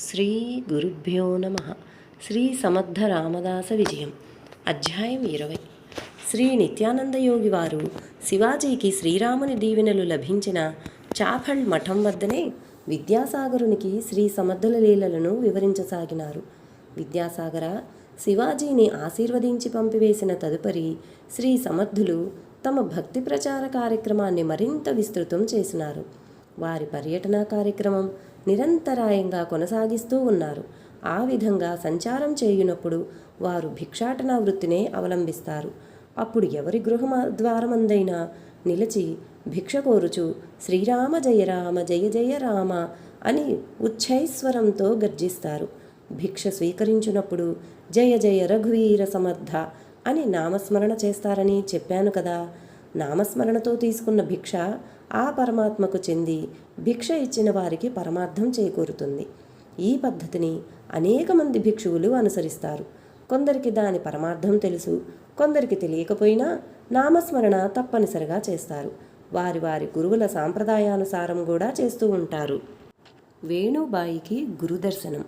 శ్రీ గురుభ్యో నమ. శ్రీ సమర్థ రామదాస విజయం. అధ్యాయం ఇరవై. శ్రీ నిత్యానంద యోగి వారు శివాజీకి శ్రీరాముని దీవెనలు లభించిన చాఫల్ మఠం వద్దనే విద్యాసాగరునికి శ్రీ సమర్థుల లీలలను వివరించసాగినారు. విద్యాసాగర శివాజీని ఆశీర్వదించి పంపివేసిన తదుపరి శ్రీ సమర్థులు తమ భక్తి ప్రచార కార్యక్రమాన్ని మరింత విస్తృతం చేసినారు. వారి పర్యటన కార్యక్రమం నిరంతరాయంగా కొనసాగిస్తూ ఉన్నారు. ఆ విధంగా సంచారం చేయునప్పుడు వారు భిక్షాటన వృత్తినే అవలంబిస్తారు. అప్పుడు ఎవరి గృహమ ద్వారమందైనా నిలిచి భిక్ష కోరుచు శ్రీరామ జయ రామ జయ జయ రామ అని ఉచ్ఛైస్వరంతో గర్జిస్తారు. భిక్ష స్వీకరించినప్పుడు జయ జయ రఘువీర సమర్థ అని నామస్మరణ చేస్తారని చెప్పాను కదా. నామస్మరణతో తీసుకున్న భిక్ష ఆ పరమాత్మకు చెంది భిక్ష ఇచ్చిన వారికి పరమార్థం చేకూరుతుంది. ఈ పద్ధతిని అనేక మంది భిక్షువులు అనుసరిస్తారు. కొందరికి దాని పరమార్థం తెలుసు కొందరికి తెలియకపోయినా నామస్మరణ తప్పనిసరిగా చేస్తారు. వారి వారి గురువుల సాంప్రదాయానుసారం కూడా చేస్తూ ఉంటారు. వేణుబాయికి గురుదర్శనం.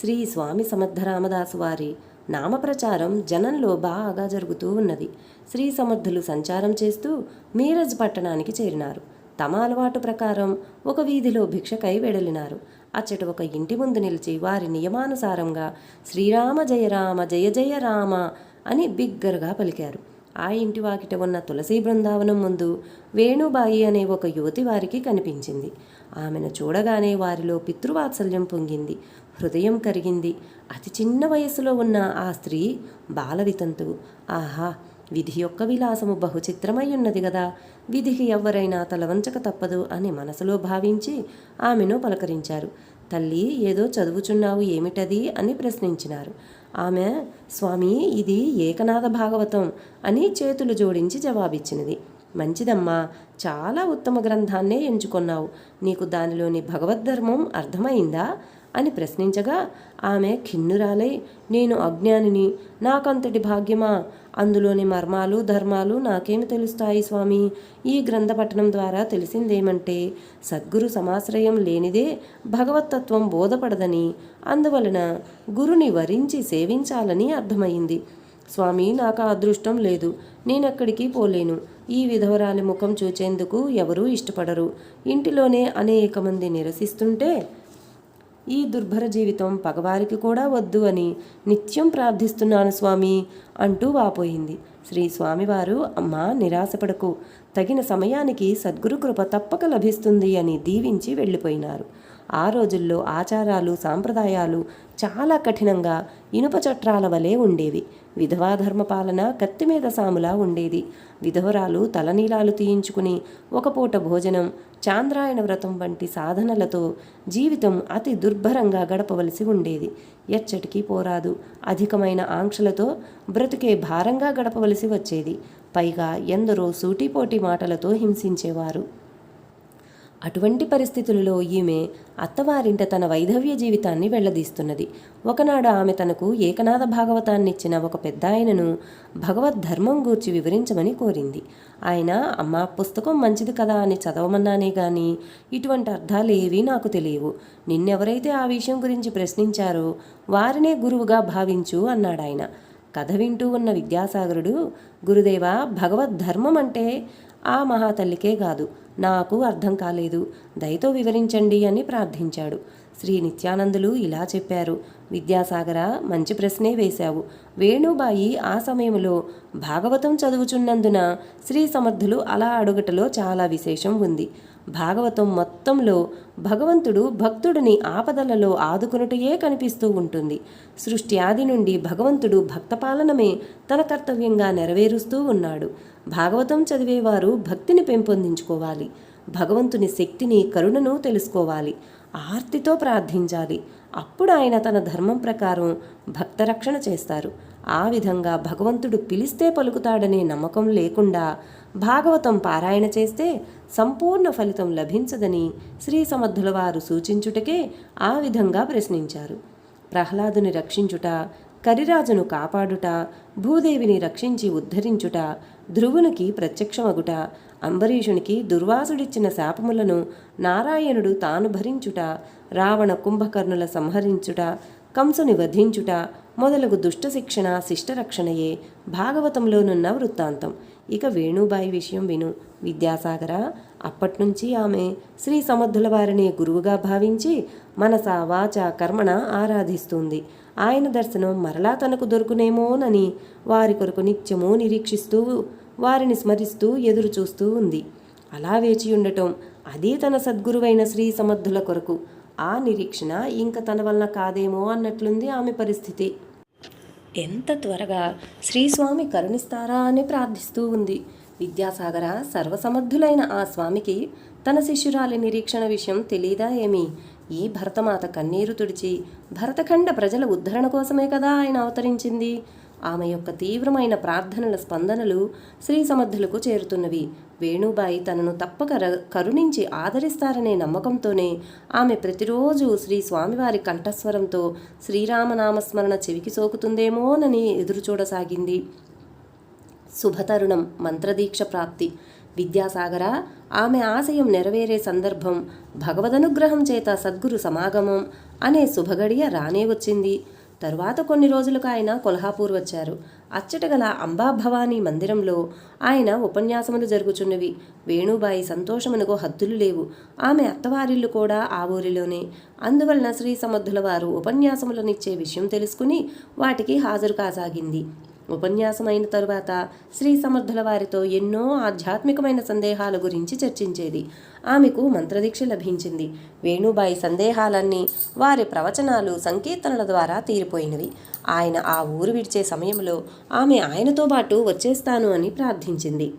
శ్రీ స్వామి సమర్థ రామదాసు వారి నామప్రచారం జనంలో బాగా జరుగుతూ ఉన్నది. శ్రీ సమర్థులు సంచారం చేస్తూ మీరజ్ పట్టణానికి చేరినారు. తమ అలవాటు ప్రకారం ఒక వీధిలో భిక్షకై వెడలినారు. అచ్చట ఒక ఇంటి ముందు నిలిచి వారి నియమానుసారంగా శ్రీరామ జయ రామ జయ జయ రామ అని బిగ్గరగా పలికారు. ఆ ఇంటి వాకిట ఉన్న తులసి బృందావనం ముందు వేణుబాయి అనే ఒక యువతి వారికి కనిపించింది. ఆమెను చూడగానే వారిలో పితృవాత్సల్యం పొంగింది. హృదయం కరిగింది. అతి చిన్న వయసులో ఉన్న ఆ స్త్రీ బాలవితంతు ఆహా విధి యొక్క విలాసము బహు చిత్రమై ఉన్నది కదా విధికి ఎవ్వరైనా తలవంచక తప్పదు అని మనసులో భావించి ఆమెను పలకరించారు. తల్లి ఏదో చదువుచున్నావు ఏమిటది? అని ప్రశ్నించినారు. ఆమె స్వామి ఇది ఏకనాథ భాగవతం అని చేతులు జోడించి జవాబిచ్చినది. మంచిదమ్మా చాలా ఉత్తమ గ్రంథాన్నే ఎంచుకున్నావు. నీకు దానిలోని భగవద్ధర్మం అర్థమైందా? అని ప్రశ్నించగా ఆమె ఖిన్నురాలై నేను అజ్ఞానిని. నాకంతటి భాగ్యమా? అందులోని మర్మాలు ధర్మాలు నాకేమి తెలుస్తాయి స్వామి? ఈ గ్రంథ పఠనం ద్వారా తెలిసిందేమంటే సద్గురు సమాశ్రయం లేనిదే భగవతత్వం బోధపడదని. అందువలన గురుని వరించి సేవించాలని అర్థమైంది. స్వామి నాకు అదృష్టం లేదు. నేనెక్కడికి పోలేను. ఈ విధవరాలి ముఖం చూచేందుకు ఎవరూ ఇష్టపడరు. ఇంటిలోనే అనేక మంది నిరసిస్తుంటే ఈ దుర్భర జీవితం పగవారికి కూడా వద్దు అని నిత్యం ప్రార్థిస్తున్నాను స్వామి అంటూ వాపోయింది. శ్రీ స్వామివారు అమ్మా నిరాశపడకు. తగిన సమయానికి సద్గురు కృప తప్పక లభిస్తుంది అని దీవించి వెళ్ళిపోయినారు. ఆ రోజుల్లో ఆచారాలు సాంప్రదాయాలు చాలా కఠినంగా ఇనుప చట్రాల వలె ఉండేవి. విధవా ధర్మపాలన కత్తి మీద సాములా ఉండేది. విధవరాలు తలనీలాలు తీయించుకుని ఒక పూట భోజనం చాంద్రాయణ వ్రతం వంటి సాధనలతో జీవితం అతి దుర్భరంగా గడపవలసి ఉండేది. ఎచ్చటికి పోరాదు. అధికమైన ఆంక్షలతో బ్రతుకే భారంగా గడపవలసి వచ్చేది. పైగా ఎందరో సూటిపోటి మాటలతో హింసించేవారు. అటువంటి పరిస్థితులలో ఈమె అత్తవారింట తన వైధవ్య జీవితాన్ని వెళ్ళదీస్తున్నది. ఒకనాడు ఆమె తనకు ఏకనాథ భాగవతాన్నిచ్చిన ఒక పెద్ద ఆయనను భగవద్ధర్మం గూర్చి వివరించమని కోరింది. ఆయన అమ్మ పుస్తకం మంచిది కదా అని చదవమన్నానే గాని ఇటువంటి అర్థాలు ఏవీ నాకు తెలియవు. నిన్నెవరైతే ఆ విషయం గురించి ప్రశ్నించారో వారినే గురువుగా భావించు అన్నాడాయన. కథ వింటూ ఉన్న విద్యాసాగరుడు గురుదేవ భగవద్ధర్మం అంటే ఆ మహాతల్లికే కాదు నాకు అర్థం కాలేదు. దయతో వివరించండి అని ప్రార్థించాడు. శ్రీ నిత్యానందులు ఇలా చెప్పారు. విద్యాసాగర మంచి ప్రశ్నే వేశావు. వేణుబాయి ఆ సమయంలో భాగవతం చదువుచున్నందున శ్రీ సమర్థులు అలా అడుగుటలో చాలా విశేషం ఉంది. భాగవతం మొత్తంలో భగవంతుడు భక్తుడిని ఆపదలలో ఆదుకునుటయే కనిపిస్తూ ఉంటుంది. సృష్టి ఆది నుండి భగవంతుడు భక్తపాలనమే తన కర్తవ్యంగా నెరవేరుస్తూ ఉన్నాడు. భాగవతం చదివేవారు భక్తిని పెంపొందించుకోవాలి. భగవంతుని శక్తిని కరుణను తెలుసుకోవాలి. ఆర్తితో ప్రార్థించాలి. అప్పుడు ఆయన తన ధర్మం ప్రకారం భక్తరక్షణ చేస్తారు. ఆ విధంగా భగవంతుడు పిలిస్తే పలుకుతాడనే నమ్మకం లేకుండా భాగవతం పారాయణ చేస్తే సంపూర్ణ ఫలితం లభించదని శ్రీ సమర్థుల వారు సూచించుటకే ఆ విధంగా ప్రశ్నించారు. ప్రహ్లాదుని రక్షించుట కరిరాజును కాపాడుట భూదేవిని రక్షించి ఉద్ధరించుట ధ్రువునికి ప్రత్యక్షమగుట అంబరీషునికి దుర్వాసుడిచ్చిన శాపములను నారాయణుడు తాను భరించుట రావణ కుంభకర్ణుల సంహరించుట కంసుని వధించుట మొదలగు దుష్ట శిక్షణ శిష్టరక్షణయే భాగవతంలోనున్న వృత్తాంతం. ఇక వేణుబాయి విషయం విను. విద్యాసాగర అప్పట్నుంచి ఆమె శ్రీ సమర్థుల వారిని గురువుగా భావించి మనస వాచ కర్మణ ఆరాధిస్తుంది. ఆయన దర్శనం మరలా తనకు దొరుకునేమోనని వారి కొరకు నిత్యము నిరీక్షిస్తూ వారిని స్మరిస్తూ ఎదురు చూస్తూ ఉంది. అలా వేచి ఉండటం అదే తన సద్గురువైన శ్రీ సమర్థుల కొరకు. ఆ నిరీక్షణ ఇంక తన వలన కాదేమో అన్నట్లుంది ఆమె పరిస్థితి. ఎంత త్వరగా శ్రీస్వామి కరుణిస్తారా అని ప్రార్థిస్తూ ఉంది. విద్యాసాగర సర్వసమర్థులైన ఆ స్వామికి తన శిష్యురాలి నిరీక్షణ విషయం తెలీదా ఏమి? ఈ భరతమాత కన్నీరు తుడిచి భరతఖండ ప్రజల ఉద్ధరణ కోసమే కదా ఆయన అవతరించింది? ఆమె యొక్క తీవ్రమైన ప్రార్థనల స్పందనలు శ్రీ సమర్థులకు చేరుతున్నవి. వేణుబాయి తనను తప్పక ర- కరుణించి ఆదరిస్తారనే నమ్మకంతోనే ఆమె ప్రతిరోజు శ్రీ స్వామివారి కంఠస్వరంతో శ్రీరామనామస్మరణ చెవికి సోకుతుందేమోనని ఎదురుచూడసాగింది. శుభతరుణం మంత్రదీక్ష ప్రాప్తి. విద్యాసాగర ఆమె ఆశయం నెరవేరే సందర్భం భగవదనుగ్రహం చేత సద్గురు సమాగమం అనే శుభగడియ రానే వచ్చింది. తరువాత కొన్ని రోజులకు ఆయన కొల్హాపూర్ వచ్చారు. అచ్చట గల అంబాభవానీ మందిరంలో ఆయన ఉపన్యాసములు జరుగుచున్నవి. వేణుబాయి సంతోషమునకు హద్దులు లేవు. ఆమె అత్తవారిల్లు కూడా ఆ ఊరిలోనే. అందువలన శ్రీ సమర్థుల వారు ఉపన్యాసములనిచ్చే విషయం తెలుసుకుని వాటికి హాజరు కాసాగింది. ఉపన్యాసం అయిన తరువాత శ్రీ సమర్థుల వారితో ఎన్నో ఆధ్యాత్మికమైన సందేహాల గురించి చర్చించేది. ఆమెకు మంత్రదీక్ష లభించింది. వేణుబాయి సందేహాలన్నీ వారి ప్రవచనాలు సంకీర్తనల ద్వారా తీరిపోయినవి. ఆయన ఆ ఊరు విడిచే సమయంలో ఆమె ఆయనతో పాటు వచ్చేస్తాను అని ప్రార్థించింది.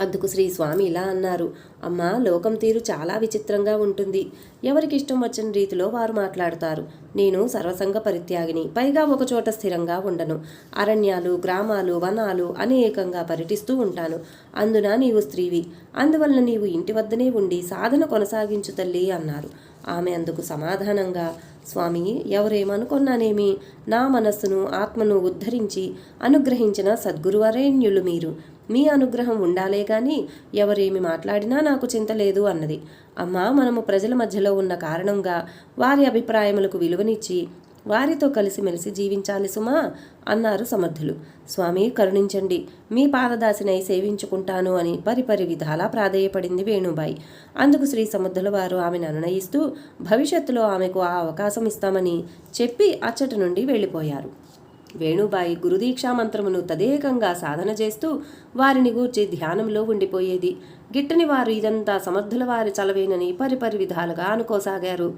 అందుకు శ్రీ స్వామి ఇలా అన్నారు. అమ్మా లోకం తీరు చాలా విచిత్రంగా ఉంటుంది. ఎవరికి ఇష్టం వచ్చిన రీతిలో వారు మాట్లాడతారు. నేను సర్వసంగ పరిత్యాగిని. పైగా ఒక చోట స్థిరంగా ఉండను. అరణ్యాలు గ్రామాలు వనాలు అనేకంగా పర్యటిస్తూ ఉంటాను. అందున నీవు స్త్రీవి. అందువలన నీవు ఇంటి వద్దనే ఉండి సాధన కొనసాగించు తల్లి అన్నారు. ఆమె అందుకు సమాధానంగా స్వామి ఎవరేమనుకున్నానేమి? నా మనస్సును ఆత్మను ఉద్ధరించి అనుగ్రహించిన సద్గురువరేణ్యులు మీరు. మీ అనుగ్రహం ఉండాలే గాని ఎవరేమి మాట్లాడినా నాకు చింత లేదు అన్నది. అమ్మా మనము ప్రజల మధ్యలో ఉన్న కారణంగా వారి అభిప్రాయములకు విలువనిచ్చి వారితో కలిసిమెలిసి జీవించాలి సుమా అన్నారు సమర్థులు. స్వామి కరుణించండి. మీ పాదదాసినై సేవించుకుంటాను అని పరిపరి విధాలా ప్రాధేయపడింది వేణుబాయి. అందుకు శ్రీ సముద్రుల వారు ఆమెను అనునయిస్తూ భవిష్యత్తులో ఆమెకు ఆ అవకాశం ఇస్తామని చెప్పి అచ్చట నుండి వెళ్ళిపోయారు. వేణుబాయి గురుదీక్షా మంత్రమును తదేకంగా సాధన చేస్తూ వారిని గూర్చి ధ్యానంలో ఉండిపోయేది. గిట్టని వారు ఇదంతా సమర్థుల వారి చలవేనని పరిపరి విధాలుగా అనుకోసాగారు.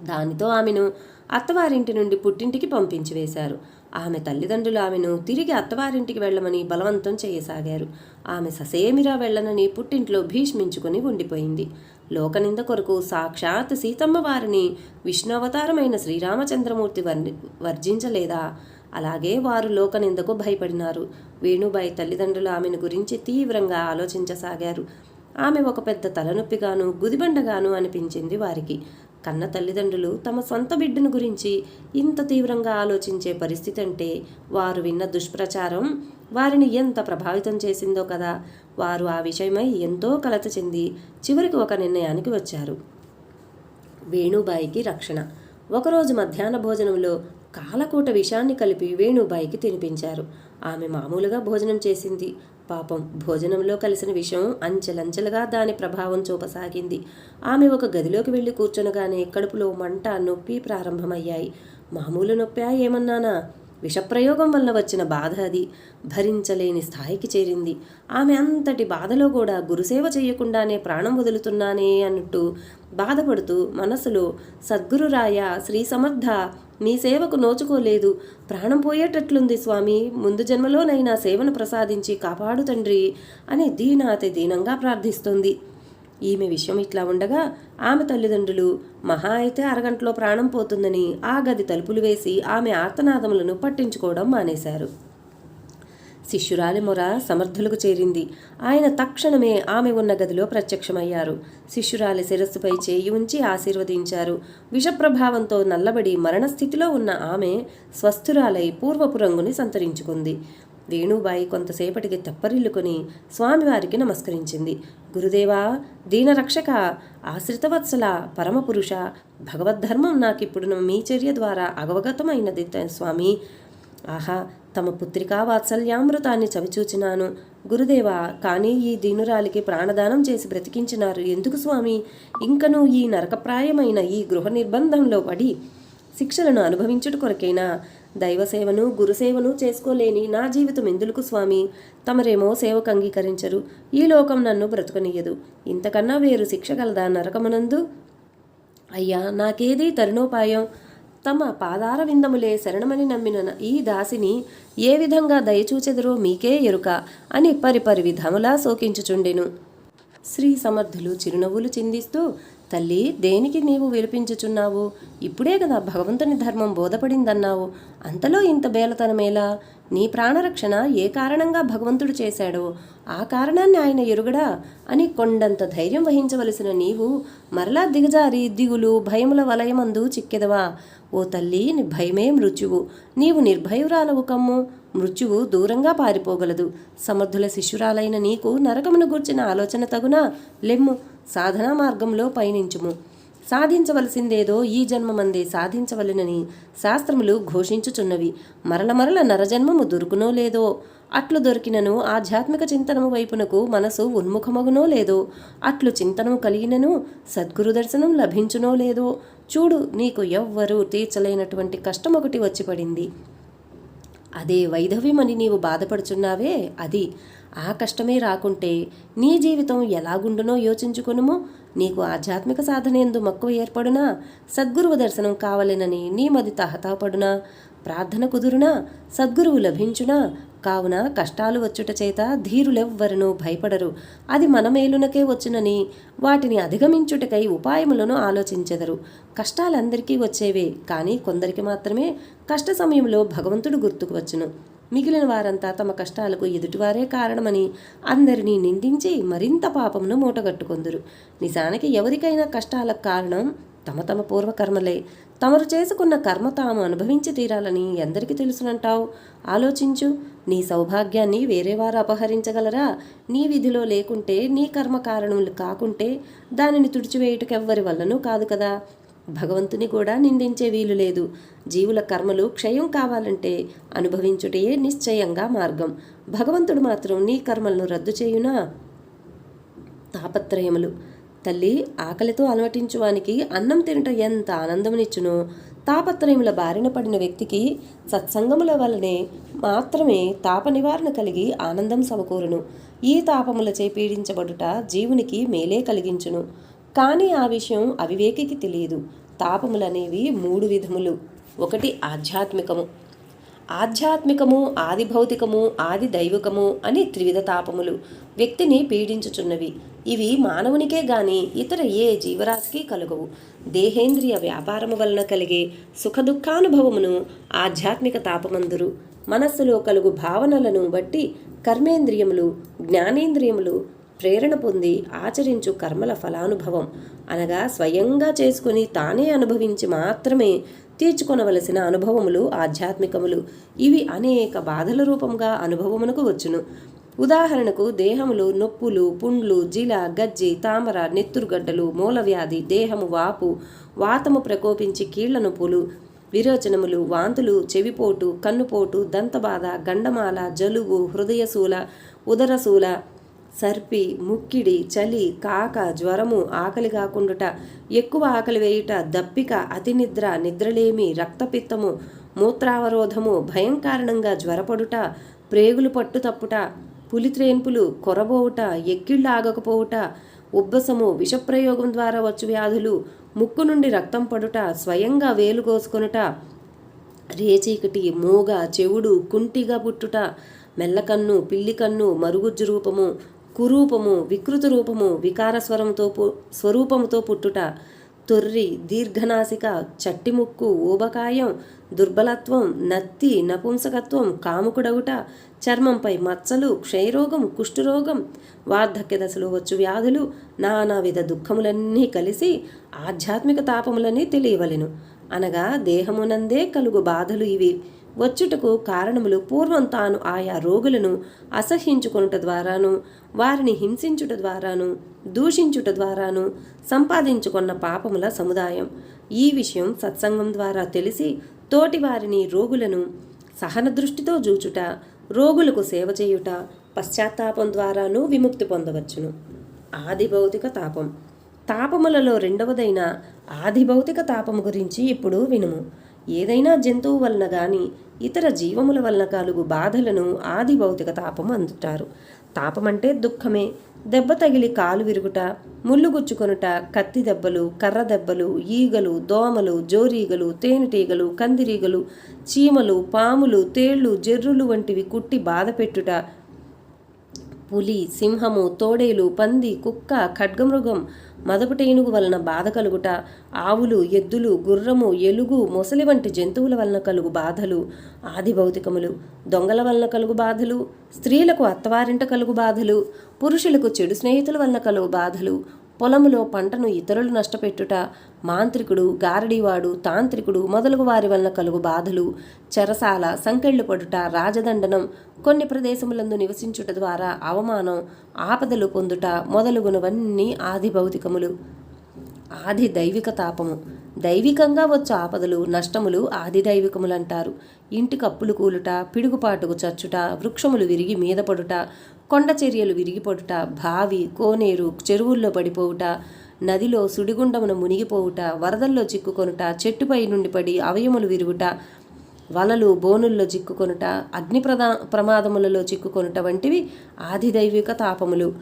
దానితో ఆమెను అత్తవారింటి నుండి పుట్టింటికి పంపించి వేశారు. ఆమె తల్లిదండ్రులు ఆమెను తిరిగి అత్తవారింటికి వెళ్ళమని బలవంతం చేయసాగారు. ఆమె ససేమిరా వెళ్ళనని పుట్టింట్లో భీష్మించుకుని ఉండిపోయింది. లోకనింద కొరకు సాక్షాత్ సీతమ్మ వారిని విష్ణు అవతారమైన శ్రీరామచంద్రమూర్తి వర్ణి వర్జించలేదా? అలాగే వారు లోకనిందకు భయపడినారు. వేణుబాయి తల్లిదండ్రులు ఆమెను గురించి తీవ్రంగా ఆలోచించసాగారు. ఆమె ఒక పెద్ద తలనొప్పిగాను గుదిబండగాను అనిపించింది వారికి. కన్న తల్లిదండ్రులు తమ సొంత బిడ్డను గురించి ఇంత తీవ్రంగా ఆలోచించే పరిస్థితి అంటే వారు విన్న దుష్ప్రచారం వారిని ఎంత ప్రభావితం చేసిందో కదా. వారు ఆ విషయమై ఎంతో కలత చెంది చివరికి ఒక నిర్ణయానికి వచ్చారు. వేణుబాయికి రక్షణ. ఒకరోజు మధ్యాహ్న భోజనంలో కాలకూట విషాన్ని కలిపి వేణుబాయికి తినిపించారు. ఆమె మామూలుగా భోజనం చేసింది. పాపం భోజనంలో కలిసిన విషయం అంచెలంచెలుగా దాని ప్రభావం చూపసాగింది. ఆమె ఒక గదిలోకి వెళ్ళి కూర్చొనగానే కడుపులో మంట నొప్పి ప్రారంభమయ్యాయి. మామూలు నొప్పా ఏమన్నానా? విషప్రయోగం వల్ల వచ్చిన బాధ అది. భరించలేని స్థాయికి చేరింది. ఆమె అంతటి బాధలో కూడా గురుసేవ చేయకుండానే ప్రాణం వదులుతున్నానే అన్నట్టు బాధపడుతూ మనసులో సద్గురురాయ శ్రీ సమర్థ మీ సేవకు నోచుకోలేదు. ప్రాణం పోయేటట్లుంది స్వామి. ముందు జన్మలోనైనా సేవను ప్రసాదించి కాపాడు తండ్రి అని దీనాతి దీనంగా ప్రార్థిస్తోంది. ఈమె విషయం ఇట్లా ఉండగా ఆమె తల్లిదండ్రులు మహా అయితే అరగంటలో ప్రాణం పోతుందని ఆ గది తలుపులు వేసి ఆమె ఆర్తనాదములను పట్టించుకోవడం మానేశారు. శిష్యురాలి మొర సమర్థులకు చేరింది. ఆయన తక్షణమే ఆమె ఉన్న గదిలో ప్రత్యక్షమయ్యారు. శిష్యురాలి శిరస్సుపై చేయి ఉంచి ఆశీర్వదించారు. విషప్రభావంతో నల్లబడి మరణస్థితిలో ఉన్న ఆమె స్వస్థురాలై పూర్వపు రంగుని సంతరించుకుంది. వేణుబాయి కొంతసేపటికి తెప్పరిల్లుకొని స్వామివారికి నమస్కరించింది. గురుదేవా దీనరక్షక ఆశ్రితవత్సల పరమపురుష భగవద్ధర్మం నాకిప్పుడు మీ చర్య ద్వారా అవగతమైనది స్వామి. ఆహా తమ పుత్రికా వాత్సల్యామృతాన్ని చవిచూచినాను. గురుదేవా కానీ ఈ దీనురాలికి ప్రాణదానం చేసి బ్రతికించినారు ఎందుకు స్వామి? ఇంకనూ ఈ నరకప్రాయమైన ఈ గృహ నిర్బంధంలో పడి శిక్షలను అనుభవించుట కొరకైనా దైవసేవను గురుసేవను చేసుకోలేని నా జీవితం ఎందులకు స్వామి? తమరేమో సేవకు అంగీకరించరు. ఈ లోకం నన్ను బ్రతకనీయదు. ఇంతకన్నా వేరు శిక్ష గలదా నరకమునందు? అయ్యా నాకేది తరుణోపాయం? తమ పాదార విందములే శరణమని నమ్మిన ఈ దాసిని ఏ విధంగా దయచూచెదరో మీకే ఎరుక అని పరిపరి విధములా శోకించుచుండెను. శ్రీ సమర్థులు చిరునవ్వులు చిందిస్తూ తల్లి దేనికి నీవు విలపించుచున్నావు? ఇప్పుడే కదా భగవంతుని ధర్మం బోధపడిందన్నావు. అంతలో ఇంత బేలతనమేలా? నీ ప్రాణరక్షణ ఏ కారణంగా భగవంతుడు చేశాడో? ఆ కారణాన్ని ఆయన ఎరుగడా? అని కొండంత ధైర్యం వహించవలసిన నీవు మరలా దిగజారి దిగులు భయముల వలయమందు చిక్కెదవా? ఓ తల్లి నీ భయమే మృత్యువు. నీవు నిర్భయురాలవు కమ్ము. మృత్యువు దూరంగా పారిపోగలదు. సమర్థుల శిష్యురాలైన నీకు నరకమును గూర్చిన ఆలోచన తగునా? లెమ్ము. సాధనా మార్గంలో పయనించుము. సాధించవలసిందేదో ఈ జన్మమందే సాధించవలెనని శాస్త్రములు ఘోషించుచున్నవి. మరల మరల నరజన్మము దొరుకునో లేదో అట్లు దొరికినను ఆధ్యాత్మిక చింతనము వైపునకు మనసు ఉన్ముఖమగునో లేదో అట్లు చింతనము కలిగినను సద్గురు దర్శనం లభించునో లేదో చూడు నీకు ఎవ్వరూ తీర్చలేనటువంటి కష్టం ఒకటి వచ్చి పడింది అదే వైధవ్యమని నీవు బాధపడుచున్నావే అది ఆ కష్టమే రాకుంటే నీ జీవితం ఎలాగుండునో యోచించుకునుము. నీకు ఆధ్యాత్మిక సాధన ఎందు మక్కువ ఏర్పడునా? సద్గురువు దర్శనం కావలెనని నీ మది తహతహపడునా ప్రార్థన కుదురునా? సద్గురువు లభించునా? కావున కష్టాలు వచ్చుట చేత ధీరులెవ్వరను భయపడరు. అది మన మేలునకే వచ్చునని వాటిని అధిగమించుటకై ఉపాయములను ఆలోచించెదరు. కష్టాలందరికీ వచ్చేవే కానీ కొందరికి మాత్రమే కష్ట సమయంలో భగవంతుడు గుర్తుకు వచ్చును. మిగిలిన వారంతా తమ కష్టాలకు ఎదుటివారే కారణమని అందరినీ నిందించి మరింత పాపమును మూటగట్టుకొందురు. నిజానికి ఎవరికైనా కష్టాలకు కారణం తమ తమ పూర్వకర్మలే. తమరు చేసుకున్న కర్మ తాము అనుభవించి తీరాలని ఎందరికి తెలుసునంటావు? ఆలోచించు. నీ సౌభాగ్యాన్ని వేరేవారు అపహరించగలరా? నీ విధిలో లేకుంటే నీ కర్మ కారణములు కాకుంటే దానిని తుడిచివేయుటకెవ్వరి వల్లనూ కాదు కదా. భగవంతుని కూడా నిందించే వీలు లేదు. జీవుల కర్మలు క్షయం కావాలంటే అనుభవించుటయే నిశ్చయంగా మార్గం. భగవంతుడు మాత్రం నీ కర్మలను రద్దు చేయునా? తాపత్రయములు. తల్లి ఆకలితో అలవటించువానికి అన్నం తినట ఎంత ఆనందమునిచ్చునో? తాపత్రయముల బారిన పడిన వ్యక్తికి సత్సంగముల వలనే మాత్రమే తాప నివారణ కలిగి ఆనందం సమకూరును. ఈ తాపములచే పీడించబడుట జీవునికి మేలే కలిగించును. కానీ ఆ విషయం అవివేకికి తెలియదు. తాపములనేవి మూడు విధములు. ఒకటి ఆధ్యాత్మికము. ఆధ్యాత్మికము ఆది భౌతికము ఆది దైవికము అని త్రివిధ తాపములు. వ్యక్తిని పీడించుచున్నవి. ఇవి మానవునికే గాని ఇతర ఏ జీవరాశికి కలుగవు. దేహేంద్రియ వ్యాపారము వలన కలిగే సుఖదుఖానుభవమును ఆధ్యాత్మిక తాపమందురు. మనస్సులో కలుగు భావనలను బట్టి కర్మేంద్రియములు జ్ఞానేంద్రియములు ప్రేరణ పొంది ఆచరించు కర్మల ఫలానుభవం. అనగా స్వయంగా చేసుకుని తానే అనుభవించి మాత్రమే తీర్చుకొనవలసిన అనుభవములు ఆధ్యాత్మికములు. ఇవి అనేక బాధల రూపంగా అనుభవమునకు వచ్చును. ఉదాహరణకు దేహములు నొప్పులు పుండ్లు జిల గజ్జి తామర నెత్తురుగడ్డలు మూలవ్యాధి దేహము వాపు వాతము ప్రకోపించి కీళ్ళ నొప్పులు విరోచనములు వాంతులు చెవిపోటు కన్నుపోటు దంతబాధ గండమాల జలుబు హృదయశూల ఉదరశూల సర్పి ముక్కిడి చలి కాక జ్వరము ఆకలి కాకుండుట ఎక్కువ ఆకలి వేయుట దప్పిక అతి నిద్ర నిద్రలేమి రక్తపిత్తము మూత్రావరోధము భయం కారణంగా జ్వరపడుట ప్రేగులు పట్టు తప్పుట పులిత్రేన్పులు కొరబోవుట ఎక్కిళ్ళు ఆగకపోవుట ఉబ్బసము విషప్రయోగం ద్వారా వచ్చు వ్యాధులు ముక్కు నుండి రక్తం పడుట స్వయంగా వేలు కోసుకొనుట రేచీకటి మూగ చెవుడు కుంటిగా పుట్టుట మెల్లకన్ను పిల్లికన్ను మరుగుజ్జు రూపము కురూపము వికృత రూపము వికార స్వరంతో పు- స్వరూపముతో పుట్టుట తొర్రి దీర్ఘనాసిక చట్టిముక్కు ఊబకాయం దుర్బలత్వం నత్తి నపుంసకత్వం కాముకుడవుట చర్మంపై మచ్చలు క్షయరోగం కుష్ఠరోగం వార్ధక్య దశలో వచ్చు వ్యాధులు నానావిధ దుఃఖములన్నీ కలిసి ఆధ్యాత్మిక తాపములని తెలియవలెను. అనగా దేహమునందే కలుగు బాధలు ఇవి. వచ్చుటకు కారణములు పూర్వం తాను ఆయా రోగులను అసహ్యించుకొనుట ద్వారాను వారిని హింసించుట ద్వారాను దూషించుట ద్వారాను సంపాదించుకున్న పాపముల సముదాయం. ఈ విషయం సత్సంగం ద్వారా తెలిసి తోటి వారిని రోగులను సహన దృష్టితో జూచుట రోగులకు సేవ చేయుట పశ్చాత్తాపం ద్వారాను విముక్తి పొందవచ్చును. ఆది భౌతిక తాపం. తాపములలో రెండవదైన ఆది భౌతిక తాపము గురించి ఇప్పుడు వినుము. ఏదైనా జంతువు వలన కానీ ఇతర జీవముల వలన కలుగు బాధలను ఆది భౌతిక తాపం అందుతారు తాపమంటే దుఃఖమే. దెబ్బ తగిలి కాలు విరుగుట ముళ్ళు గుచ్చుకొనుట కత్తి దెబ్బలు కర్ర దెబ్బలు ఈగలు దోమలు జోరీగలు తేనెటీగలు కందిరీగలు చీమలు పాములు తేళ్ళు జెర్రులు వంటివి కుట్టి బాధ పెట్టుట పులి సింహము తోడేలు పంది కుక్క ఖడ్గమృగం మదపుటేనుగు వలన బాధ కలుగుట ఆవులు ఎద్దులు గుర్రము ఎలుగు మొసలి వంటి జంతువుల వలన కలుగు బాధలు ఆది భౌతికములు దొంగల వలన కలుగు బాధలు స్త్రీలకు అత్తవారింట కలుగు బాధలు పురుషులకు చెడు స్నేహితుల వలన కలుగు బాధలు పొలములో పంటను ఇతరులు నష్టపెట్టుట మాంత్రికుడు గారడీవాడు తాంత్రికుడు మొదలగు వారి వలన కలుగు బాధలు చెరసాల సంకెళ్ళు పడుట రాజదండనం కొన్ని ప్రదేశములందు నివసించుట ద్వారా అవమానం ఆపదలు పొందుట మొదలుగునవన్నీ ఆది భౌతికములు. ఆది దైవిక తాపము. దైవికంగా వచ్చే ఆపదలు నష్టములు ఆదిదైవికములంటారు. అంటారు ఇంటి కప్పులు కూలుట పిడుగుపాటుకు చచ్చుట వృక్షములు విరిగి మీద పడుట కొండ చర్యలు విరిగిపడుట బావి కోనేరు చెరువుల్లో పడిపోవుట నదిలో సుడిగుండమున మునిగిపోవుట వరదల్లో చిక్కుకొనుట చెట్టుపై నుండి పడి అవయములు విరుగుట వలలు బోనుల్లో చిక్కుకొనుట అగ్ని ప్రదా ప్రమాదములలో చిక్కుకొనుట వంటివి ఆదిదైవిక తాపములు.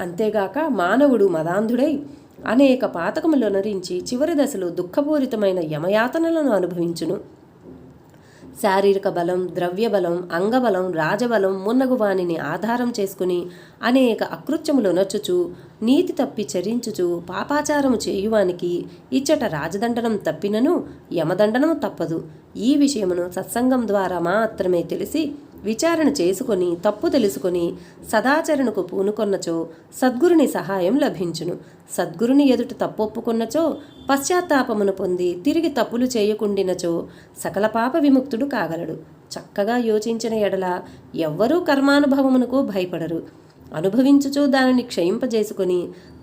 అంతేగాక మానవుడు మదాంధుడై అనేక పాతకములు నరించి చివరి దశలో దుఃఖపూరితమైన యమయాతనలను అనుభవించును. శారీరక బలం ద్రవ్య బలం అంగబలం రాజబలం మున్నగు వానిని ఆధారం చేసుకుని అనేక అకృత్యములు నచ్చుచు నీతి తప్పి చరించుచు పాపాచారము చేయువానికి ఇచ్చట రాజదండనం తప్పినను యమదండనము తప్పదు. ఈ విషయమును సత్సంగం ద్వారా మాత్రమే తెలిసి విచారణ చేసుకొని తప్పు తెలుసుకొని సదాచరణకు పూనుకొన్నచో సద్గురుని సహాయం లభించును. సద్గురుని ఎదుట తప్పొప్పుకున్నచో పశ్చాత్తాపమును పొంది తిరిగి తప్పులు చేయకుండినచో సకల పాప విముక్తుడు కాగలడు. చక్కగా యోచించిన ఎడల ఎవ్వరూ కర్మానుభవమునకు భయపడరు. అనుభవించుచూ దానిని క్షయింపజేసుకొని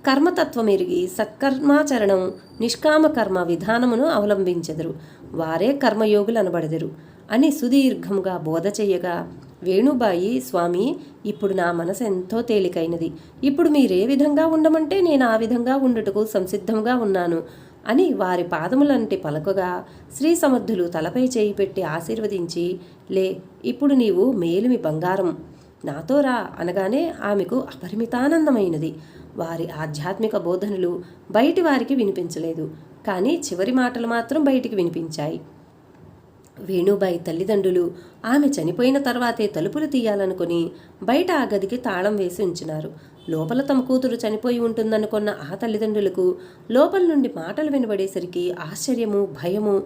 కర్మతత్వం ఎరిగి సత్కర్మాచరణం నిష్కామ కర్మ విధానమును అవలంబించెదరు. వారే కర్మయోగులు అనబడెదరు. అని సుదీర్ఘముగా బోధ చేయగా వేణుబాయి స్వామి ఇప్పుడు నా మనసు ఎంతో తేలికైనది. ఇప్పుడు మీరే విధంగా ఉండమంటే నేను ఆ విధంగా ఉండుటకు సంసిద్ధంగా ఉన్నాను అని వారి పాదములంటి పలకగా శ్రీ సమర్థులు తలపై చేయి పెట్టి ఆశీర్వదించి లే ఇప్పుడు నీవు మేలుమి బంగారం. నాతో రా అనగానే ఆమెకు అపరిమితానందమైనది. వారి ఆధ్యాత్మిక బోధనలు బయటి వారికి వినిపించలేదు కానీ చివరి మాటలు మాత్రం బయటికి వినిపించాయి. వేణుబాయి తల్లిదండ్రులు ఆమె చనిపోయిన తర్వాతే తలుపులు తీయాలనుకుని బయట ఆ గదికి తాళం వేసి ఉంచినారు. లోపల తమ కూతురు చనిపోయి ఉంటుందనుకున్న ఆ తల్లిదండ్రులకు లోపల నుండి మాటలు వినబడేసరికి ఆశ్చర్యము భయము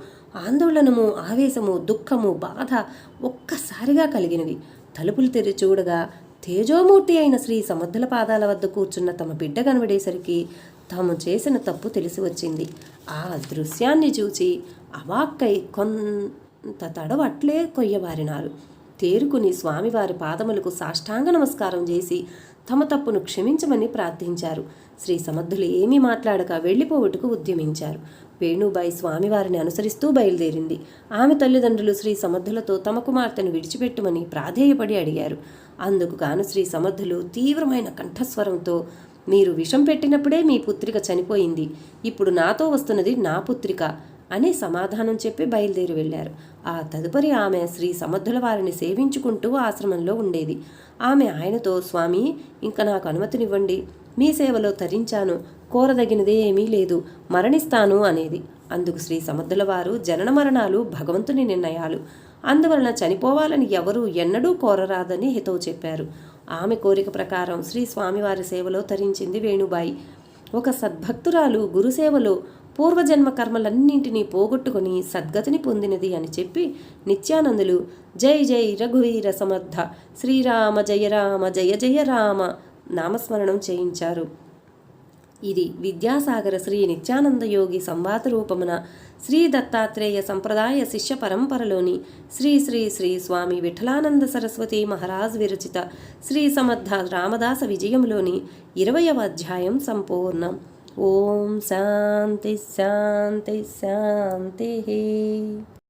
ఆందోళనము ఆవేశము దుఃఖము బాధ ఒక్కసారిగా కలిగినవి. తలుపులు తెరిచి చూడగా తేజోమూర్తి అయిన శ్రీ సమర్థుల పాదాల వద్ద కూర్చున్న తమ బిడ్డ కనబడేసరికి తాము చేసిన తప్పు తెలిసి వచ్చింది. ఆ దృశ్యాన్ని చూచి అవాక్కై కొంత తడవట్లే కొయ్యబారినారు. తేరుకుని స్వామివారి పాదములకు సాష్టాంగ నమస్కారం చేసి తమ తప్పును క్షమించమని ప్రార్థించారు. శ్రీ సమర్థులు ఏమీ మాట్లాడక వెళ్ళిపోవుటకు ఉద్యమించారు. వేణుబాయి స్వామివారిని అనుసరిస్తూ బయలుదేరింది. ఆమె తల్లిదండ్రులు శ్రీ సమర్థులతో తమ కుమార్తెను విడిచిపెట్టమని ప్రాధేయపడి అడిగారు. అందుకు గాను శ్రీ సమర్థులు తీవ్రమైన కంఠస్వరంతో మీరు విషం పెట్టినప్పుడే మీ పుత్రిక చనిపోయింది. ఇప్పుడు నాతో వస్తున్నది నా పుత్రిక అనే సమాధానం చెప్పి బయలుదేరి వెళ్ళారు. ఆ తదుపరి ఆమె శ్రీ సమర్థుల వారిని సేవించుకుంటూ ఆశ్రమంలో ఉండేది. ఆమె ఆయనతో స్వామి ఇంకా నాకు అనుమతినివ్వండి. మీ సేవలో తరించాను కోరదగినదే ఏమీ లేదు మరణిస్తాను అనేది. అందుకు శ్రీ సమర్థుల వారు జనన మరణాలు భగవంతుని నిర్ణయాలు. అందువలన చనిపోవాలని ఎవరూ ఎన్నడూ కోరరాదని హితవు చెప్పారు. ఆమె కోరిక ప్రకారం శ్రీ స్వామివారి సేవలో తరించింది వేణుబాయి. ఒక సద్భక్తురాలు గురుసేవలో పూర్వజన్మ కర్మలన్నింటినీ పోగొట్టుకుని సద్గతిని పొందినది అని చెప్పి నిత్యానందులు జై జై రఘువీర సమర్థ శ్రీరామ జయ రామ జయ జయ రామ నామస్మరణం చేయించారు. ఇది విద్యాసాగర శ్రీ నిత్యానంద యోగి రూపమున శ్రీ దత్తాత్రేయ సంప్రదాయ శిష్య పరంపరలోని శ్రీ శ్రీ శ్రీ స్వామి విఠలానంద సరస్వతి మహారాజ్ విరచిత శ్రీ సమర్థ రామదాస విజయంలోని ఇరవయవ అధ్యాయం సంపూర్ణం. ఓం శాంతి శాంతి శాంతి